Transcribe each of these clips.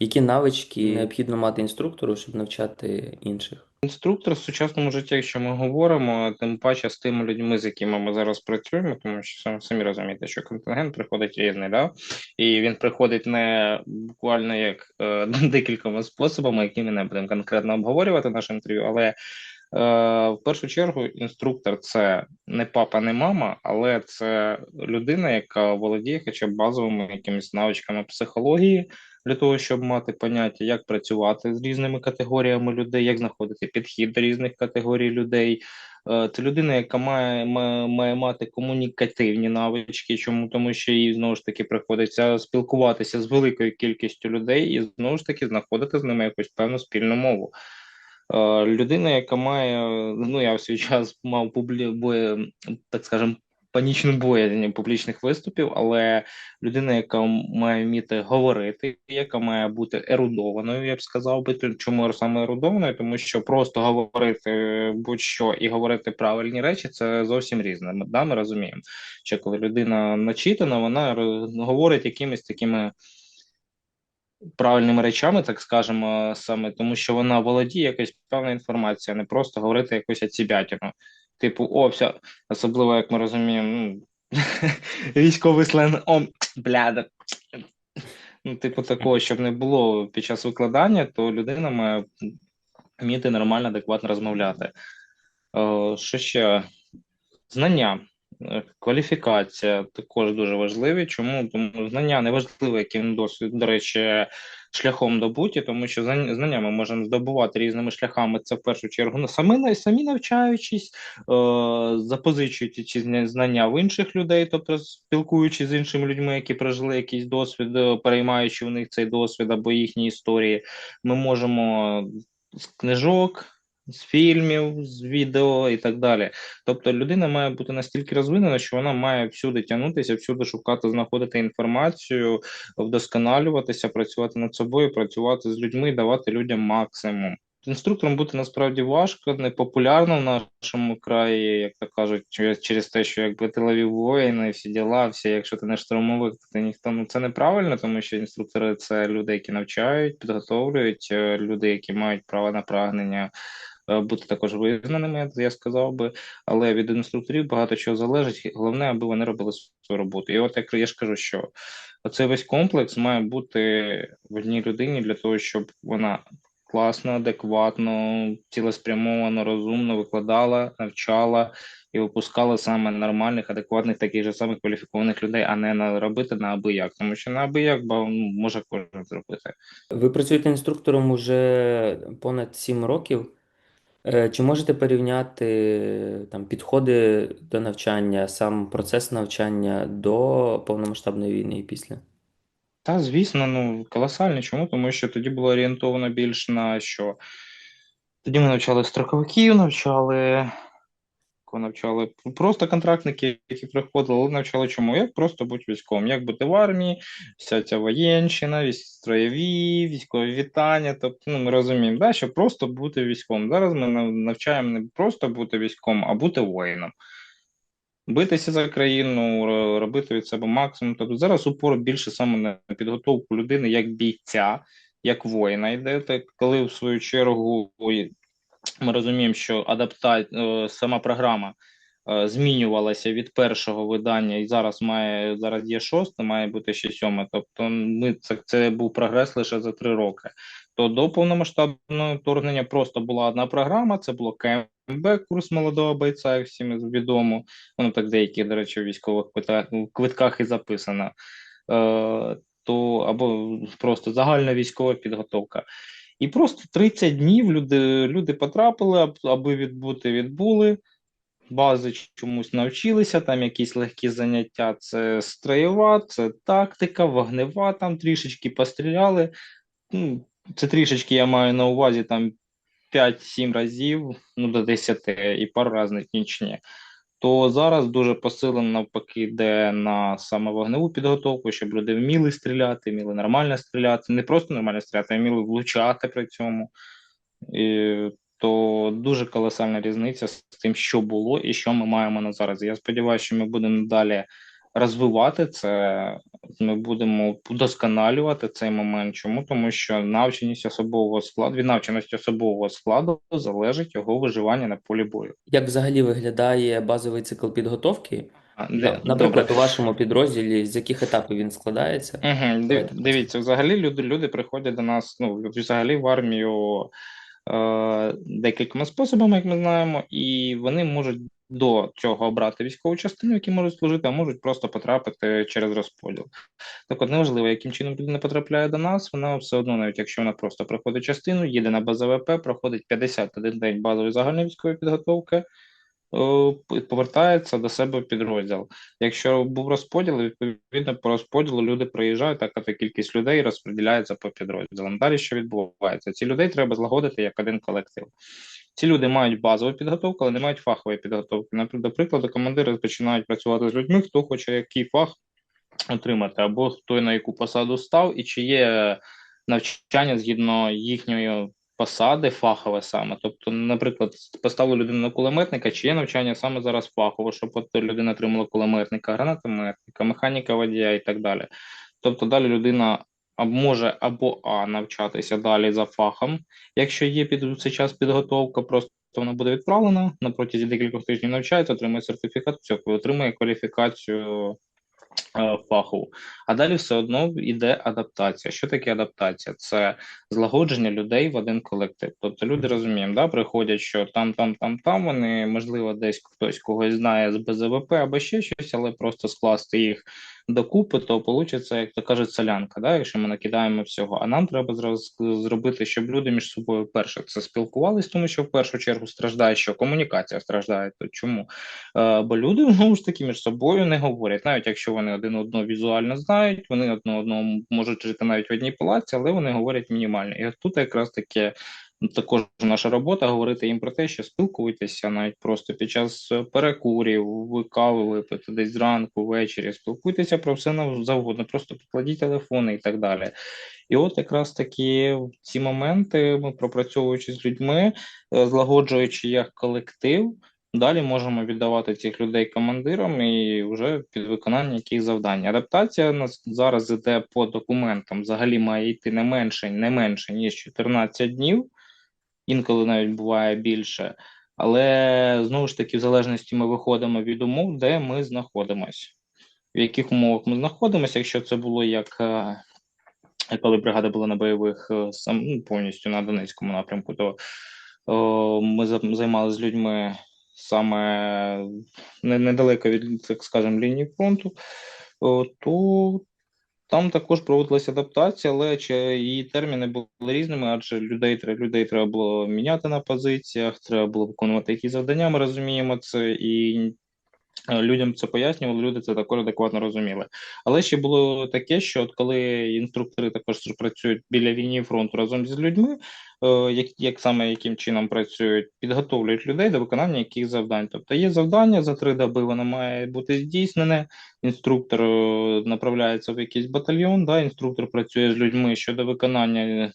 Які навички необхідно мати інструктору, щоб навчати інших? Інструктор в сучасному житті, якщо ми говоримо, тим паче з тими людьми, з якими ми зараз працюємо, тому що сам- самі розумієте, що контингент приходить різний, да? і він приходить не буквально як е, декількома способами, які ми не будемо конкретно обговорювати нашому інтерв'ю, але в першу чергу інструктор це не папа, не мама, але це людина, яка володіє хоча б базовими якимись навичками психології для того, щоб мати поняття, як працювати з різними категоріями людей, як знаходити підхід до різних категорій людей. Е, Це людина, яка має, має мати комунікативні навички. Чому тому, що їй знову ж таки приходиться спілкуватися з великою кількістю людей і знову ж таки знаходити з ними якусь певну спільну мову. Е, Людина, яка має, ну я в свій час мав публі, бо, так скажем, панічну боязнь публічних виступів, але людина, яка має вміти говорити, яка має бути ерудованою, я б сказав би, чому саме ерудованою, тому що просто говорити будь-що і говорити правильні речі це зовсім різне. Ми, да, ми розуміємо, що коли людина начитана, вона говорить якимись такими. Правильними речами, так скажемо, саме тому, що вона володіє якоюсь певною інформацією, а не просто говорити якусь оцібятину. Типу, о, все, особливо, як ми розуміємо, ну, військовий сленг, о, бляда. Ну, типу, такого, щоб не було під час викладання, то людина має вміти нормально, адекватно розмовляти. О, що ще? Знання, е, кваліфікація також дуже важливі. Чому? Тому знання не важливо, яким досвід, до речі, шляхом добуті, тому що знання ми можемо здобувати різними шляхами. Це в першу чергу ну, самі самі навчаючись, е, запозичуючи ці знання в інших людей, тобто спілкуючись з іншими людьми, які прожили якийсь досвід, е, переймаючи в них цей досвід або їхні історії, ми можемо з книжок з фільмів, з відео і так далі. Тобто людина має бути настільки розвинена, що вона має всюди тягнутися, всюди шукати, знаходити інформацію, вдосконалюватися, працювати над собою, працювати з людьми, давати людям максимум. Інструктором бути насправді важко, непопулярно в нашому краї, як то кажуть, через те, що якби тилові воїни, всі діла, всі, якщо ти не штурмовик, то ти ніхто ну це неправильно, тому що інструктори це люди, які навчають, підготовлюють, е, люди, які мають право на прагнення бути також визнаними, я сказав би, але від інструкторів багато чого залежить. Головне, аби вони робили свою роботу. І от як я ж кажу, що цей весь комплекс має бути в одній людині для того, щоб вона класно, адекватно, цілеспрямовано, розумно викладала, навчала. І випускала саме нормальних, адекватних, таких же самих кваліфікованих людей, а не на робити на аби як, тому що на аби як ну, може кожен зробити. Ви працюєте інструктором уже понад сім років. Е, чи можете порівняти там підходи до навчання, сам процес навчання до повномасштабної війни і після? Та, звісно, ну колосально. Чому? Тому що тоді було орієнтовано більш на що? Тоді ми навчали страховиків, навчали навчали просто контрактники, які приходили, навчали чому? Як просто бути військовим, як бути в армії, вся ця воєнщина, строєві, військові вітання. Тобто, ну ми розуміємо, да, що просто бути військовим. Зараз ми навчаємо не просто бути військовим, а бути воїном. Битися за країну, робити від себе максимум. Тобто зараз упор більше саме на підготовку людини як бійця, як воїна йде, коли в свою чергу ми розуміємо, що адапта... Е, сама програма е, змінювалася від першого видання, і зараз має зараз є шосте, має бути ще сьоме. Тобто, ми це це був прогрес лише за три роки. То до повномасштабного вторгнення просто була одна програма. Це було КМБ, курс молодого бойця, всім відомо. Воно так деякі, до речі, в військових квитках і записано. Е, то або просто загальна військова підготовка. І просто 30 днів люди люди потрапили, аби відбути, відбули. Бази чомусь навчилися, там якісь легкі заняття. Це строєва, це тактика, вогнева, там трішечки постріляли. Ну, Це трішечки я маю на увазі там 5-7 разів, ну до 10 і пару разів нічні то зараз дуже посилено навпаки йде на саме вогневу підготовку, щоб люди вміли стріляти, вміли нормально стріляти, не просто нормально стріляти, а вміли влучати при цьому. І, То дуже колосальна різниця з тим, що було і що ми маємо на зараз. Я сподіваюся, що ми будемо далі розвивати це. Ми будемо удосконалювати цей момент. Чому? Тому що навченість особового складу від навченості особового складу залежить його виживання на полі бою. Як взагалі виглядає базовий цикл підготовки? Де- Наприклад, добре. у вашому підрозділі з яких етапів він складається? Угу, Давайте дивіться, взагалі люди, люди приходять до нас, ну, взагалі в армію е, декількома способами, як ми знаємо, і вони можуть до цього обрати військову частину, які можуть служити, а можуть просто потрапити через розподіл. Так от неважливо, яким чином людина потрапляє до нас, вона все одно, навіть якщо вона просто проходить частину, їде на БЗВП, проходить 51 день базової загальної військової підготовки, повертається до себе підрозділ. Якщо був розподіл, відповідно по розподілу люди приїжджають, така та кількість людей розподіляється по підрозділам. Далі що відбувається? Ці людей треба злагодити як один колектив. Ці люди мають базову підготовку, але не мають фахової підготовки. Наприклад, до прикладу, командири починають працювати з людьми, хто хоче який фах отримати, або хто на яку посаду став, і чи є навчання згідно їхньої посади, фахове саме. Тобто, наприклад, поставили людину на кулеметника, чи є навчання саме зараз фахово, щоб от людина отримала кулеметника, гранатометника, механіка водія і так далі. Тобто, далі людина може або А навчатися далі за фахом, якщо є під цей час підготовка, просто вона буде відправлена на протязі декількох тижнів навчається, отримує сертифікат, все, отримує кваліфікацію е, фахову. А далі все одно йде адаптація. Що таке адаптація? Це злагодження людей в один колектив. Тобто люди розуміємо, да, приходять, що там, там, там, там вони, можливо, десь хтось когось знає з БЗВП або ще щось, але просто скласти їх докупи, то вийде, як то кажуть, солянка, да, якщо ми накидаємо всього. А нам треба зразу зробити, щоб люди між собою перше це спілкувались, тому що в першу чергу страждає, що комунікація страждає. То чому? Е, бо люди знову ж таки між собою не говорять, навіть якщо вони один одного візуально знають, вони одне одного можуть жити навіть в одній палаці, але вони говорять мінімально. І от тут якраз таке. Також наша робота говорити їм про те, що спілкуйтеся навіть просто під час перекурів, ви кави випити десь зранку, ввечері, спілкуйтеся про все завгодно, просто покладіть телефони і так далі. І от якраз такі ці моменти ми пропрацьовуючи з людьми, е, злагоджуючи як колектив, далі можемо віддавати цих людей командирам і вже під виконання яких завдань. Адаптація нас зараз іде по документам, взагалі має йти не менше, не менше ніж 14 днів інколи навіть буває більше. Але знову ж таки, в залежності ми виходимо від умов, де ми знаходимося. В яких умовах ми знаходимося, якщо це було як е, коли бригада була на бойових е, сам ну, повністю на Донецькому напрямку, то о, ми за- займалися з людьми саме недалеко від, так скажемо, лінії фронту, о, то там також проводилася адаптація, але її терміни були різними, адже людей, людей треба було міняти на позиціях, треба було виконувати якісь завдання, ми розуміємо це, і людям це пояснювали, люди це також адекватно розуміли. Але ще було таке, що от коли інструктори також працюють біля лінії фронту разом з людьми, е, як, як саме яким чином працюють, підготовлюють людей до виконання яких завдань. Тобто є завдання за три доби, воно має бути здійснене. Інструктор е, направляється в якийсь батальйон, да, інструктор працює з людьми щодо виконання,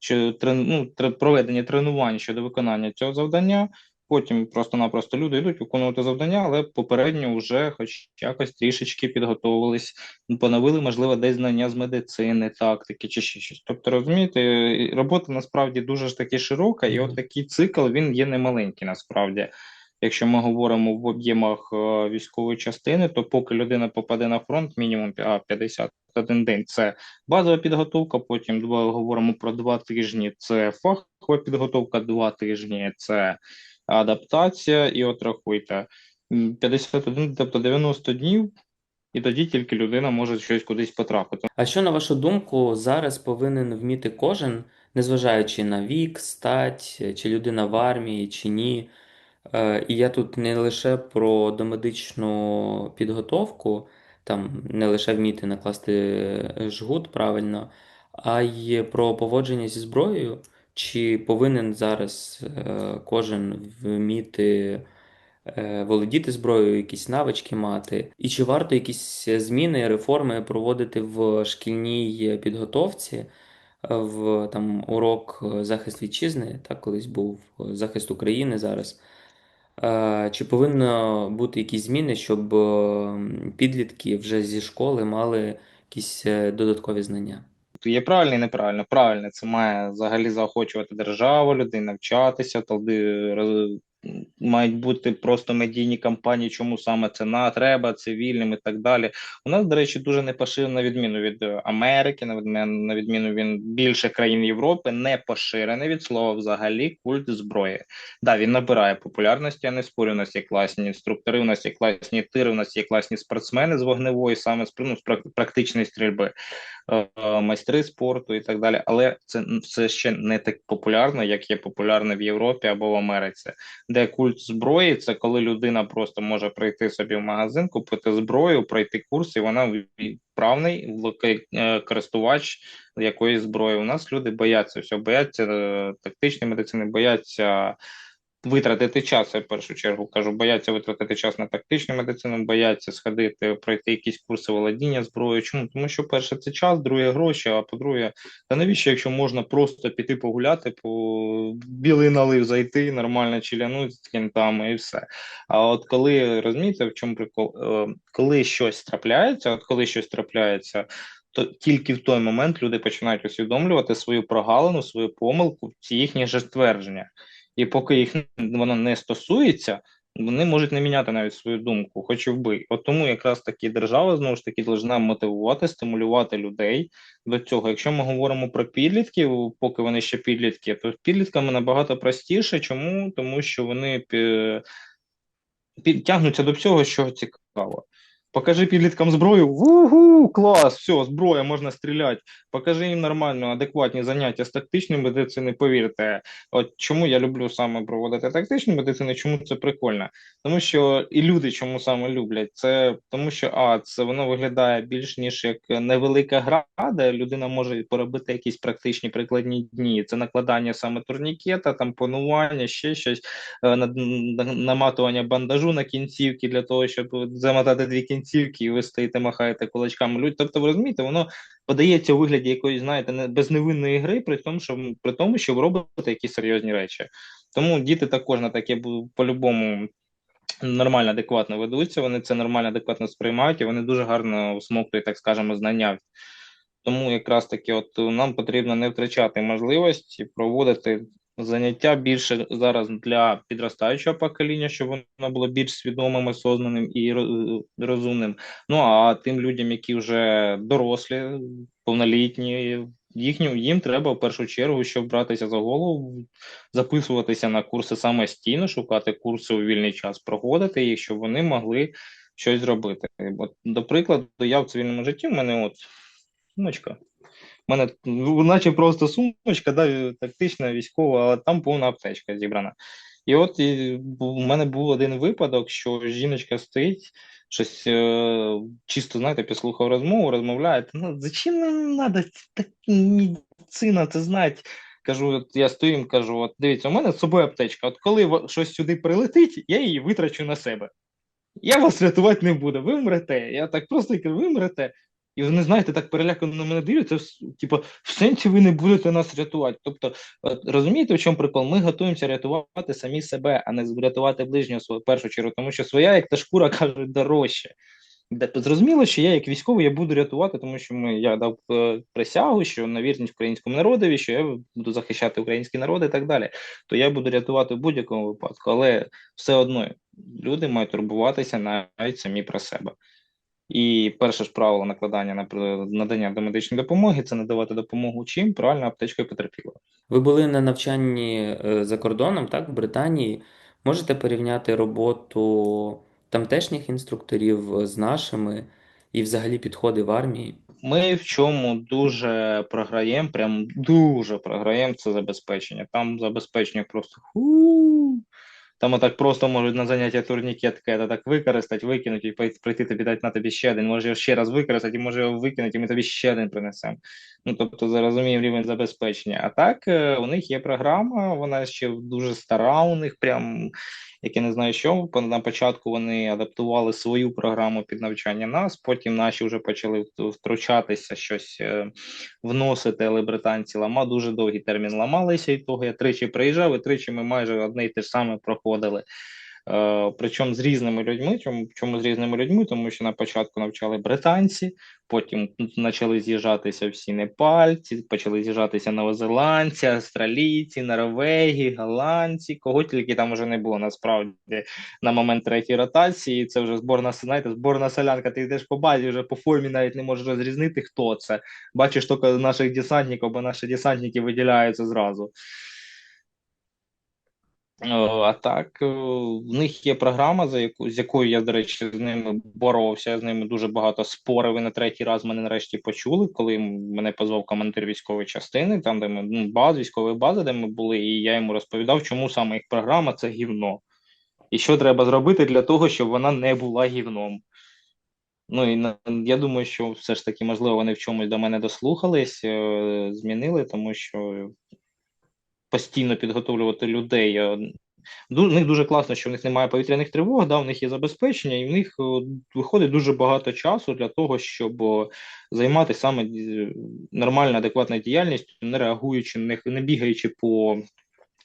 що ну, проведення тренувань щодо виконання цього завдання. Потім просто-напросто люди йдуть виконувати завдання, але попередньо вже хоч якось трішечки підготовились, поновили, можливо, десь знання з медицини, тактики чи ще щось. Тобто, розумієте, робота насправді дуже ж таки широка, і от такий цикл він є немаленький насправді. Якщо ми говоримо в об'ємах е, військової частини, то поки людина попаде на фронт, мінімум а, 51 день це базова підготовка. Потім говоримо про два тижні. Це фахова підготовка, два тижні це адаптація. І от рахуйте, м, 51, тобто 90 днів, і тоді тільки людина може щось кудись потрапити. А що, на вашу думку, зараз повинен вміти кожен, незважаючи на вік, стать, чи людина в армії, чи ні? Е, І я тут не лише про домедичну підготовку, там не лише вміти накласти жгут правильно, а й про поводження зі зброєю. Чи повинен зараз е, кожен вміти е, володіти зброєю, якісь навички мати? І чи варто якісь зміни, реформи проводити в шкільній підготовці, в там урок захист вітчизни, так колись був захист України зараз. Е, Чи повинно бути якісь зміни, щоб підлітки вже зі школи мали якісь додаткові знання? Є правильно і неправильно. Правильно, це має взагалі заохочувати державу, людей навчатися, тоді мають бути просто медійні кампанії, чому саме це на треба, цивільним і так далі. У нас, до речі, дуже не поширено, на відміну від Америки, на відміну, від більших країн Європи, не поширений від слова взагалі культ зброї. Да, він набирає популярності, я не спорю. У нас є класні інструктори, у нас є класні тири, у нас є класні спортсмени з вогневої, саме з ну, практичної стрільби майстри спорту і так далі. Але це все ще не так популярно, як є популярне в Європі або в Америці, де культ зброї це коли людина просто може прийти собі в магазин, купити зброю, пройти курс, і вона вправний е, користувач якоїсь зброї. У нас люди бояться всього, бояться е, тактичної медицини, бояться витратити час, я в першу чергу кажу, бояться витратити час на тактичну медицину, бояться сходити, пройти якісь курси володіння зброєю. Чому? Тому що перше це час, друге гроші, а по-друге, та навіщо, якщо можна просто піти погуляти, по білий налив зайти, нормально чилянути з кінтами і все. А от коли розумієте, в чому прикол? Е, коли щось трапляється, от коли щось трапляється. То тільки в той момент люди починають усвідомлювати свою прогалину, свою помилку в ці їхні ж твердження і поки їх воно не стосується, вони можуть не міняти навіть свою думку, хоч і вбий. От тому якраз таки держава знову ж таки повинна мотивувати, стимулювати людей до цього. Якщо ми говоримо про підлітків, поки вони ще підлітки, то підлітками набагато простіше. Чому? Тому що вони підтягнуться до всього, що цікаво. Покажи підліткам зброю. Вугу, клас, все, зброя, можна стріляти. Покажи їм нормально, адекватні заняття з тактичної медицини. Повірте, от чому я люблю саме проводити тактичну медицину, чому це прикольно? Тому що і люди чому саме люблять це, тому що а це воно виглядає більш ніж як невелика гра, де людина може поробити якісь практичні прикладні дні. Це накладання саме турнікета, там панування, ще щось е, наматування бандажу на кінцівки для того, щоб замотати дві кінцівки кінцівки, і ви стоїте, махаєте кулачками. людь. Тобто, ви розумієте, воно подається у вигляді якоїсь, знаєте, безневинної гри, при тому, що при тому, що ви робите якісь серйозні речі. Тому діти також на таке по-любому. Нормально, адекватно ведуться, вони це нормально, адекватно сприймають, і вони дуже гарно всмоктують, так скажемо, знання. Тому якраз таки, от нам потрібно не втрачати можливості проводити заняття більше зараз для підростаючого покоління, щоб воно було більш свідомим, осознаним і розумним. Ну а тим людям, які вже дорослі, повнолітні, їхню їм треба в першу чергу, щоб братися за голову, записуватися на курси самостійно, шукати курси у вільний час, проходити їх, щоб вони могли щось зробити. От, до прикладу, я в цивільному житті в мене от сумочка у мене наче просто сумочка, да, тактична, військова, але там повна аптечка зібрана. І от і, у мене був один випадок, що жіночка стоїть, щось е, чисто, знаєте, підслухав розмову, розмовляє. Ну, зачем нам треба так медицина, це знати? Кажу, от я стою, кажу: от дивіться, у мене з собою аптечка. От коли щось сюди прилетить, я її витрачу на себе. Я вас рятувати не буду, ви вмрете. Я так просто кажу, ви вмрете. І вони, знаєте, так перелякано на мене дивляться, типу, в сенсі ви не будете нас рятувати. Тобто, розумієте, в чому прикол? Ми готуємося рятувати самі себе, а не рятувати ближнього свого першу чергу, тому що своя, як та шкура, каже, дорожче. Зрозуміло, що я, як військовий, я буду рятувати, тому що ми, я дав е, присягу, що на вірність українському народові, що я буду захищати український народ і так далі. То я буду рятувати в будь-якому випадку, але все одно люди мають турбуватися навіть самі про себе. І перше ж правило накладання на надання до медичної допомоги це надавати допомогу чим правильно аптечкою потерпілого. Ви були на навчанні е, за кордоном, так, в Британії. Можете порівняти роботу тамтешніх інструкторів з нашими і взагалі підходи в армії? Ми в чому дуже програємо, прям дуже програємо це забезпечення. Там забезпечення просто ху. Там отак просто можуть на заняття турнікетка так використати, викинути і прийти тобі дати на тобі ще один. Може його ще раз використати, і може його викинути, і ми тобі ще один принесемо. Ну тобто зарозуміємо рівень забезпечення. А так е, у них є програма, вона ще дуже стара. У них прям як я не знаю, що на початку вони адаптували свою програму під навчання нас. Потім наші вже почали втручатися, щось е, вносити, але британці лама дуже довгий термін ламалися. І того я тричі приїжджав, і тричі ми майже одне й те ж саме проходили. Е, причому з різними людьми. Чому, чому з різними людьми? Тому що на початку навчали британці, потім почали з'їжджатися всі непальці, почали з'їжджатися новозеландці, австралійці, норвегі, голландці, кого тільки там вже не було насправді на момент третьої ротації. Це вже зборна знаєте, зборна солянка. Ти йдеш по базі, вже по формі навіть не можеш розрізнити, хто це. Бачиш тільки наших десантників, бо наші десантники виділяються зразу. О, А так, е, в них є програма, за яку з якою я, до речі, з ними боровся. Я з ними дуже багато спорив. І на третій раз мене нарешті почули, коли мене позвав командир військової частини, там де ми ну, баз, військової бази, де ми були, і я йому розповідав, чому саме їх програма це гівно. І що треба зробити для того, щоб вона не була гівном. Ну і я думаю, що все ж таки, можливо, вони в чомусь до мене дослухались, е, змінили, тому що постійно підготовлювати людей. В них дуже класно, що в них немає повітряних тривог, да, в них є забезпечення, і в них виходить дуже багато часу для того, щоб займатися саме е, нормальною, адекватною діяльністю, не реагуючи, не, не бігаючи по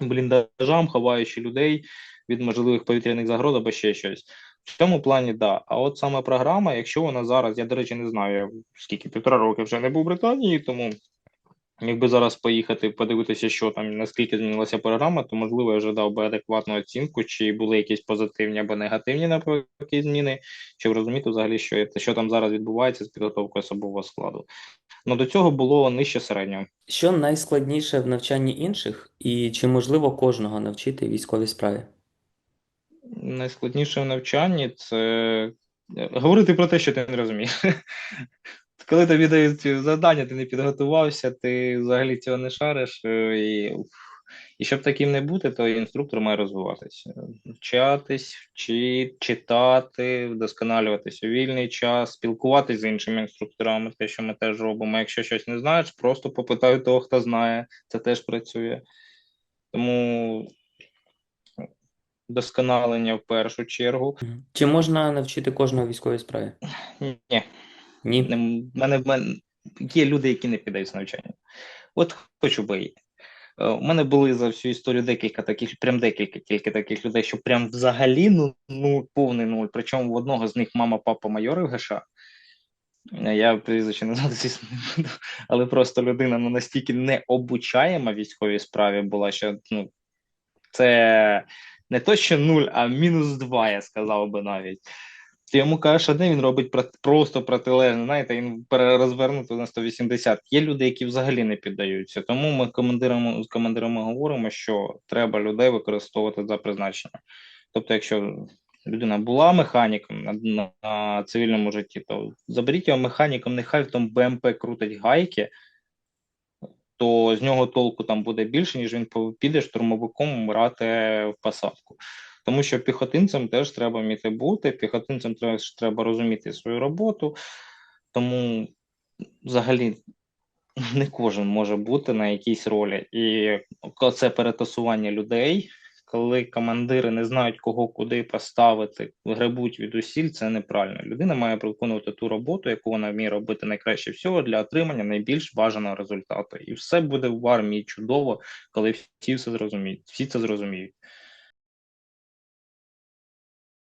бліндажам, ховаючи людей від можливих повітряних загроз або ще щось. В цьому плані, да. А от саме програма, якщо вона зараз, я, до речі, не знаю, скільки півтора роки вже не був в Британії, тому якби зараз поїхати, подивитися, що там, наскільки змінилася програма, то можливо я вже дав би адекватну оцінку, чи були якісь позитивні або негативні навпаки зміни, щоб розуміти взагалі, що, що там зараз відбувається з підготовкою особового складу. Ну до цього було нижче середнього. Що найскладніше в навчанні інших, і чи можливо кожного навчити військовій справі? Найскладніше в навчанні це е, говорити про те, що ти не розумієш. Коли тобі дають завдання, ти не підготувався, ти взагалі цього не шариш. е, І, і щоб таким не бути, то інструктор має розвиватися. Вчатись, вчити, читати, вдосконалюватися у вільний час, спілкуватися з іншими інструкторами, те, що ми теж робимо. Якщо щось не знаєш, просто попитай того, хто знає, це теж працює. Тому вдосконалення в першу чергу. Чи можна навчити кожного військовій справі? Ні, Ні. не- мене, в мене є люди, які не піддаються навчанню. От хочу би. Е, У мене були за всю історію декілька таких, прям декілька тільки таких людей, що прям взагалі ну, ну повний нуль. Причому в одного з них мама, папа майори в ГШ. Я прізвище не знаю, звісно, не буду, але просто людина ну, настільки необучаєма військовій справі була, що ну, це не то, що нуль, а мінус два, я сказав би навіть. Ти йому кажеш одне, він робить просто протилежне, знаєте, він перерозвернуто на 180. Є люди, які взагалі не піддаються. Тому ми командирами, з командирами говоримо, що треба людей використовувати за призначенням. Тобто, якщо людина була механіком на, на, цивільному житті, то заберіть його механіком, нехай тому БМП крутить гайки, то з нього толку там буде більше, ніж він піде штурмовиком грати в посадку. Тому що піхотинцям теж треба вміти бути, піхотинцям теж треба розуміти свою роботу. Тому взагалі не кожен може бути на якійсь ролі. І це перетасування людей, коли командири не знають, кого куди поставити, гребуть від усіль, це неправильно. Людина має виконувати ту роботу, яку вона вміє робити найкраще всього для отримання найбільш бажаного результату. І все буде в армії чудово, коли всі все зрозуміють. Всі це зрозуміють.